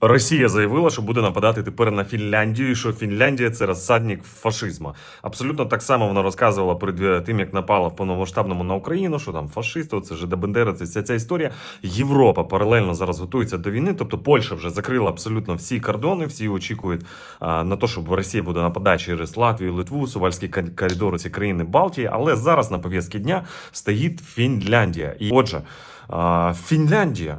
Росія заявила, що буде нападати тепер на Фінляндію, і що Фінляндія це розсадник фашизму. Абсолютно так само вона розказувала перед е, тим, як напала в повномасштабному на Україну, що там фашисти, це Жида Бендера, це вся ця історія. Європа паралельно зараз готується до війни. Тобто Польща вже закрила абсолютно всі кордони, всі очікують а, на те, щоб Росія буде нападати через Латвію, Литву, Сувальський кон- коридор, ці країни Балтії. Але зараз на пов'язки дня стоїть Фінляндія. І отже, а, Фінляндія.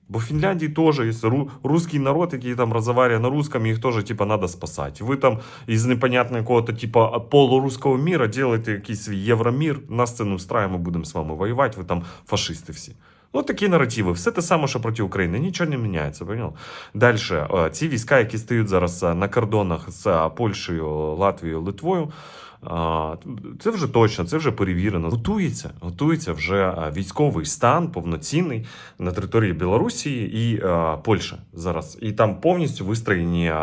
Бо в Фінляндії теж є ру- русский народ, який там розмовляє на русском, їх теж типа надо спасати. Ви там із непонятного якого-то типа полурусского міра делаете якийсь свій євромір, нас це не встрає, ми будемо з вами воювати, ви там фашисти всі. Ну, такі наративи. Все те саме, що проти України. Нічого не міняється, понял? Далі, ці війська, які стоять зараз е, на кордонах з е, Польщею, Латвією, Литвою, це вже точно, це вже перевірено. Готується, готується вже військовий стан повноцінний на території Білорусі і Польщі зараз. І там повністю вистроєні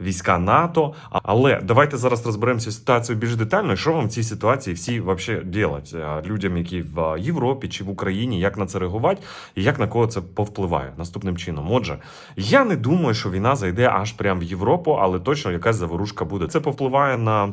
війська НАТО. Але давайте зараз розберемося з ситуацією більш детально. Що вам в цій ситуації всі вообще делать Е, людям, які в Європі чи в Україні, як на це реагувати і як на кого це повпливає наступним чином. Отже, я не думаю, що війна зайде аж прямо в Європу, але точно якась заворушка буде. Це повпливає на.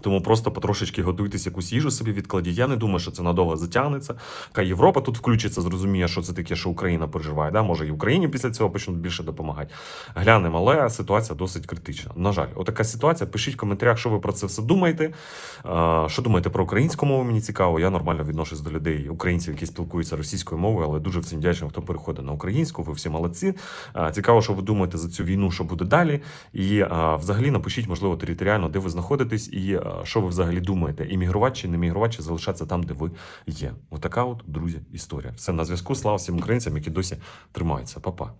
Тому просто потрошечки готуйтесь, якусь їжу собі відкладіть. Я не думаю, що це надовго затягнеться. Яка Європа тут включиться, зрозуміє, що це таке, що Україна переживає. Да? Може, і Україні після цього почнуть більше допомагати. Глянемо, але ситуація досить критична. На жаль, отака ситуація. Пишіть в коментарях, що ви про це все думаєте. Що думаєте про українську мову? Мені цікаво. Я нормально відношусь до людей, українців, які спілкуються російською мовою, але дуже всім вдячний, хто переходить на українську. Ви всі молодці. Цікаво, що ви думаєте за цю війну, що буде далі. І взагалі напишіть, можливо, територіально, де ви знаходитесь, і що ви взагалі думаєте: іммігрувати чи не мігрувати, чи залишатися там, де ви є. Отака от, друзі, історія. Все на зв'язку. Слава всім українцям, які досі тримаються. Па-па.